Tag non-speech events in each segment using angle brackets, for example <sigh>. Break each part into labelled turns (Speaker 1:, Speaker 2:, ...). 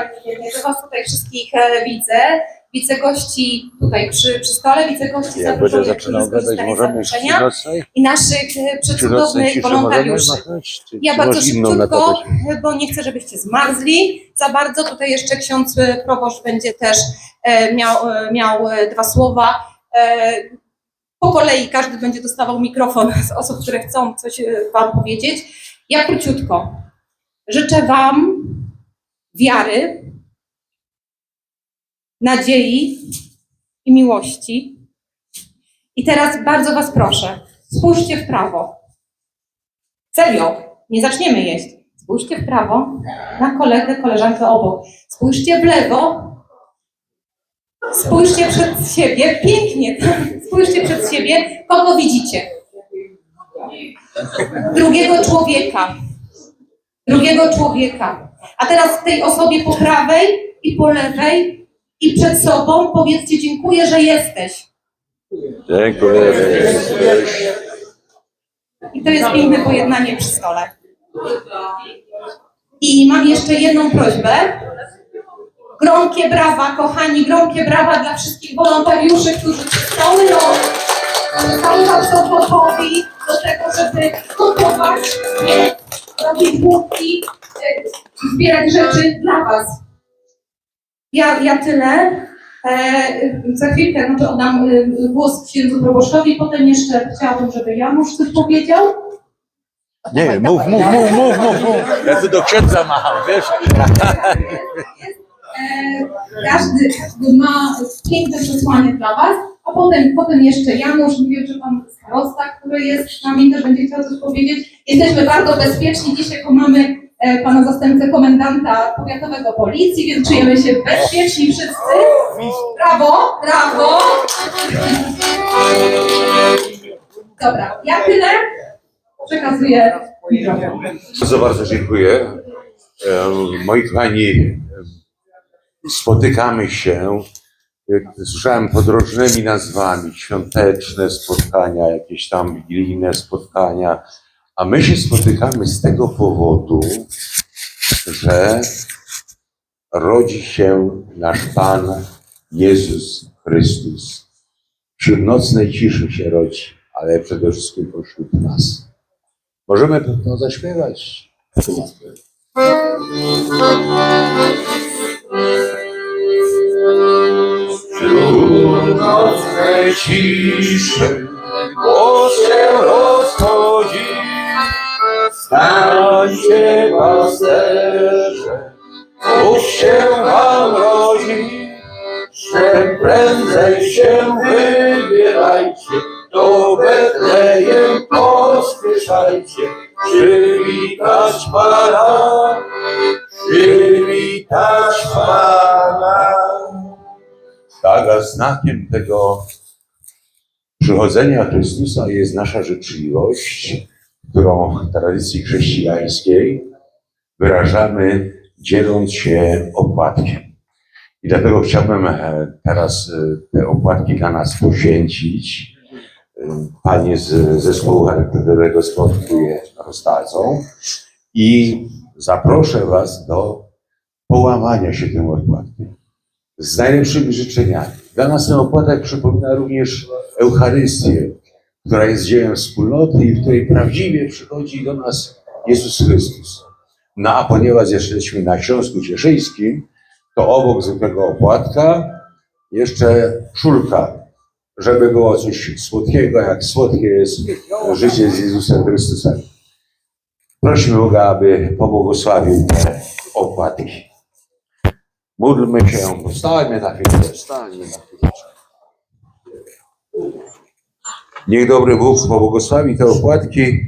Speaker 1: szczęśliwa dzisiaj, że Was tutaj wszystkich e, widzę. Widzę gości tutaj przy, przy stole, widzę gości
Speaker 2: będę
Speaker 1: zaproszonych,
Speaker 2: zaczynał gadać, możemy już
Speaker 1: i naszych e, przecudownych wolontariuszy.
Speaker 2: Czy,
Speaker 1: Ja
Speaker 2: czy
Speaker 1: bardzo szybciutko,
Speaker 2: metodę?
Speaker 1: bo nie chcę, żebyście zmarzli za bardzo. Tutaj jeszcze ksiądz e, proboszcz będzie też e, miał, e, miał e, dwa słowa. E, Po kolei każdy będzie dostawał mikrofon z osób, które chcą coś e, Wam powiedzieć. Ja króciutko. Życzę Wam wiary, nadziei i miłości. I teraz bardzo Was proszę, spójrzcie w prawo. Serio, nie zaczniemy jeść. Spójrzcie w prawo na kolegę, koleżankę obok. Spójrzcie w lewo. Spójrzcie przed siebie. Pięknie. <laughs> Spójrzcie przed siebie. Kogo widzicie? Drugiego człowieka. Drugiego człowieka. A teraz tej osobie po prawej i po lewej i przed sobą powiedzcie dziękuję, że jesteś.
Speaker 2: Dziękuję.
Speaker 1: I to jest piękne pojednanie przy stole. I mam jeszcze jedną prośbę. Gromkie brawa, kochani, gromkie brawa dla wszystkich wolontariuszy, którzy przez cały gotowi do tego, żeby gotować, robić główki, e, zbierać rzeczy dla Was. Ja, ja tyle. E, za chwilkę no to oddam e, głos księdzu proboszczowi, potem jeszcze chciałabym, żeby Janusz coś powiedział.
Speaker 2: Nie, mów, mów, mów, mów, mów, mów. Ja tu do księdza macham, wiesz?
Speaker 1: E, każdy, każdy ma piękne przesłanie dla Was, a potem, potem jeszcze Janusz, nie wiem, czy Pan starosta, który jest z nami, też będzie chciał coś powiedzieć. Jesteśmy bardzo bezpieczni dzisiaj, bo mamy Pana zastępcę komendanta powiatowego policji, więc czujemy się bezpieczni wszyscy. Brawo, brawo. Dobra, ja tyle. Przekazuję mikrofon.
Speaker 3: Bardzo, bardzo dziękuję. Moi kochani, spotykamy się, jak słyszałem, pod różnymi nazwami, świąteczne spotkania, jakieś tam wigilijne spotkania, a my się spotykamy z tego powodu, że rodzi się nasz Pan Jezus Chrystus. Wśród nocnej ciszy się rodzi, ale przede wszystkim pośród nas. Możemy to zaśpiewać.
Speaker 4: Nocnej ciszy głos się rozchodzi. Stańcie pasterze, Bóg się wam rodzi. Czym prędzej się wybierajcie, do Betlejem pospieszajcie. Przywitać Pana, przywitać Pana.
Speaker 3: Tak, a znakiem tego przychodzenia Chrystusa jest nasza życzliwość, którą w tradycji chrześcijańskiej wyrażamy dzieląc się opłatkiem. I dlatego chciałbym e, teraz e, te opłatki dla nas poświęcić. E, Panie z zespołu charytatywnego sportu je rozdadzą i zaproszę Was do połamania się tym opłatkiem z najlepszymi życzeniami. Dla nas ten opłatek przypomina również Eucharystię, która jest dziełem wspólnoty i w której prawdziwie przychodzi do nas Jezus Chrystus. No a ponieważ jesteśmy na Śląsku Cieszyńskim, to obok zwykłego opłatka jeszcze szulka, żeby było coś słodkiego, jak słodkie jest życie z Jezusem Chrystusem. Prosimy Boga, aby pobłogosławił te opłatki. Módlmy się, stańmy na chwilę, na chwilę. Niech dobry Bóg pobłogosławi te opłatki,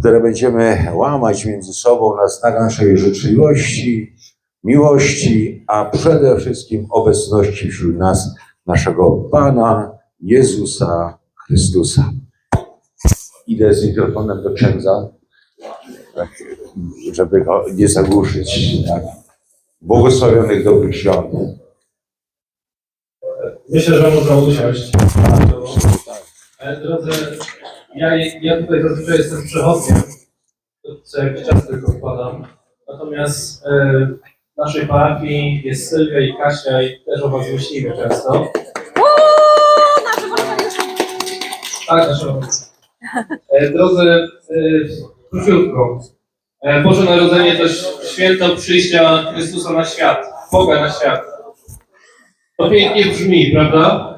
Speaker 3: które będziemy łamać między sobą na znak naszej życzliwości, miłości, a przede wszystkim obecności wśród nas naszego Pana Jezusa Chrystusa. Idę z mikrofonem do księdza, tak, żeby go nie zagłuszyć. Tak. Błogosławionych dobrych świąt.
Speaker 5: Myślę, że można usiąść. E, Drodzy, ja, ja tutaj zazwyczaj jestem przechodniem, co jakiś czas tylko wpadam. Natomiast e, w naszej parafii jest Sylwia i Kasia i też o was myślimy często. Tak, nasze e, Drodzy, e, króciutko. E, Boże Narodzenie to święto przyjścia Chrystusa na świat, Boga na świat. To pięknie brzmi, prawda?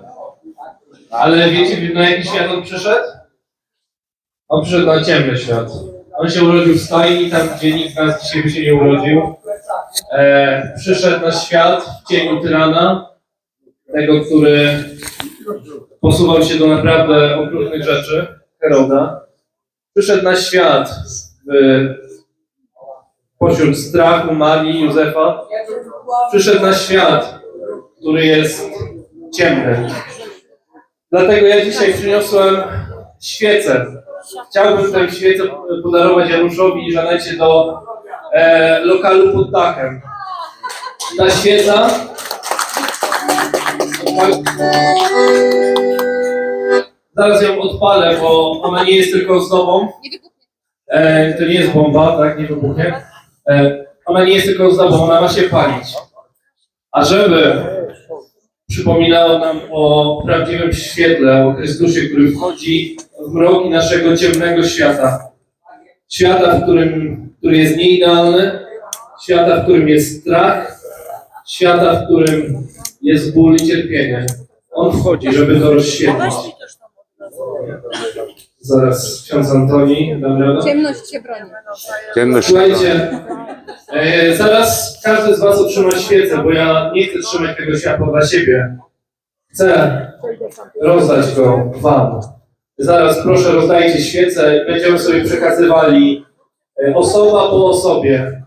Speaker 5: Ale wiecie, na jaki świat on przyszedł? On przyszedł na ciemny świat. On się urodził w stajni, tam gdzie nikt nas dzisiaj by się nie urodził. E, przyszedł na świat w cieniu tyrana, tego, który posuwał się do naprawdę okrutnych rzeczy, Heroda. Przyszedł na świat w, pośród strachu Marii, Józefa. Przyszedł na świat, który jest ciemny. Dlatego ja dzisiaj przyniosłem świecę. Chciałbym tę świecę podarować Januszowi i Żanecie do e, lokalu pod dachem. Ta świeca Zaraz ją odpalę, bo ona nie jest tylko ozdobą. E, to nie jest bomba, tak, nie wybuchnie. E, ona nie jest tylko ozdobą, ona ma się palić. A żeby przypominało nam o prawdziwym świetle, o Chrystusie, który wchodzi w mroki naszego ciemnego świata. Świata, w którym, który jest nieidealny, świata, w którym jest strach, świata, w którym jest ból i cierpienie. On wchodzi, żeby to rozświetlić. Zaraz ksiądz Antoni, dobra.
Speaker 6: Ciemność się broni.
Speaker 3: Ciemność.
Speaker 5: Słuchajcie, e, zaraz każdy z Was otrzyma świecę, bo ja nie chcę trzymać tego światła dla siebie. Chcę rozdać go Wam. Zaraz proszę rozdajcie świecę, będziemy sobie przekazywali e, osoba po osobie.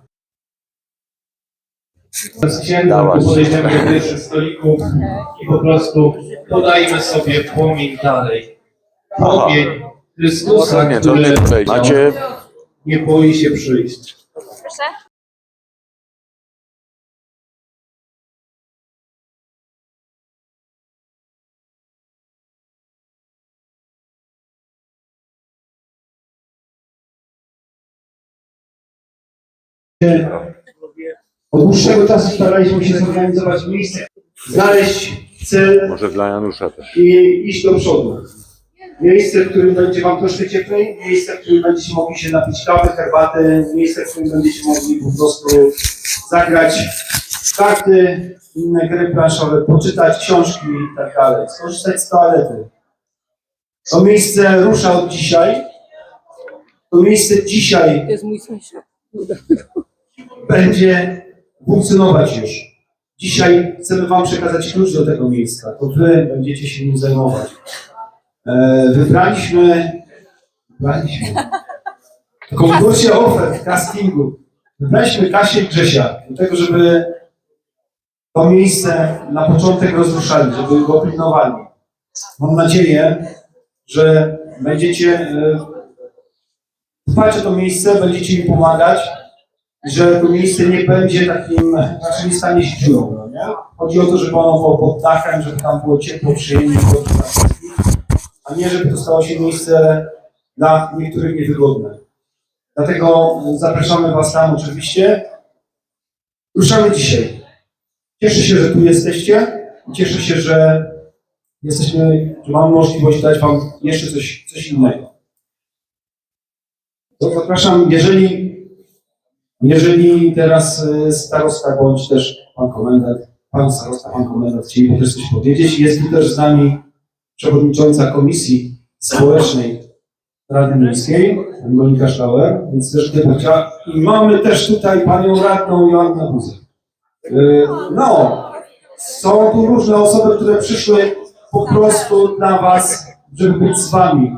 Speaker 5: Z tu podejdziemy do pierwszych stolików i po prostu podajmy sobie płomień dalej. Płomień Chrystusa, który
Speaker 2: nie tutaj. Macie
Speaker 5: nie boi się przyjść.
Speaker 7: Od dłuższego czasu staraliśmy się zorganizować miejsce, znaleźć cel
Speaker 3: może dla Janusza też.
Speaker 7: i iść do przodu. Miejsce, w którym będzie Wam troszkę cieplej, miejsce, w którym będziecie mogli się napić kawy, herbaty, miejsce, w którym będziecie mogli po prostu zagrać w karty, inne gry planszowe, poczytać książki i tak dalej, skorzystać z toalety. To miejsce rusza od dzisiaj. To miejsce dzisiaj
Speaker 6: To jest mój sąsiad.
Speaker 7: Będzie funkcjonować już. Dzisiaj chcemy Wam przekazać klucz do tego miejsca. To Wy będziecie się nim zajmować. E, wybraliśmy, wybraliśmy w konkursie ofert, castingu, wybraliśmy Kasię i Grzesia do tego, żeby to miejsce na początek rozruszali, żeby go pilnowali. Mam nadzieję, że będziecie e, dbać o to miejsce, będziecie mi pomagać, że to miejsce nie będzie takim, znaczy nie stanie się dziurą, no nie? Chodzi o to, żeby ono było pod dachem, żeby tam było ciepło, przyjemnie, a nie żeby to stało się miejsce dla niektórych niewygodne. Dlatego zapraszamy Was tam oczywiście. Ruszamy dzisiaj. Cieszę się, że tu jesteście. Cieszę się, że jesteśmy, że mam możliwość dać Wam jeszcze coś, coś innego. To zapraszam, jeżeli jeżeli teraz e, starosta bądź też pan komendant, pan starosta, pan komendant chcieliby też coś powiedzieć, jest tu też z nami przewodnicząca Komisji Społecznej Rady Miejskiej, pani Monika Szlauer, więc też gdyby chciała. I mamy też tutaj panią radną Joannę Buzę. E, No, są tu różne osoby, które przyszły po prostu dla was, żeby być z wami.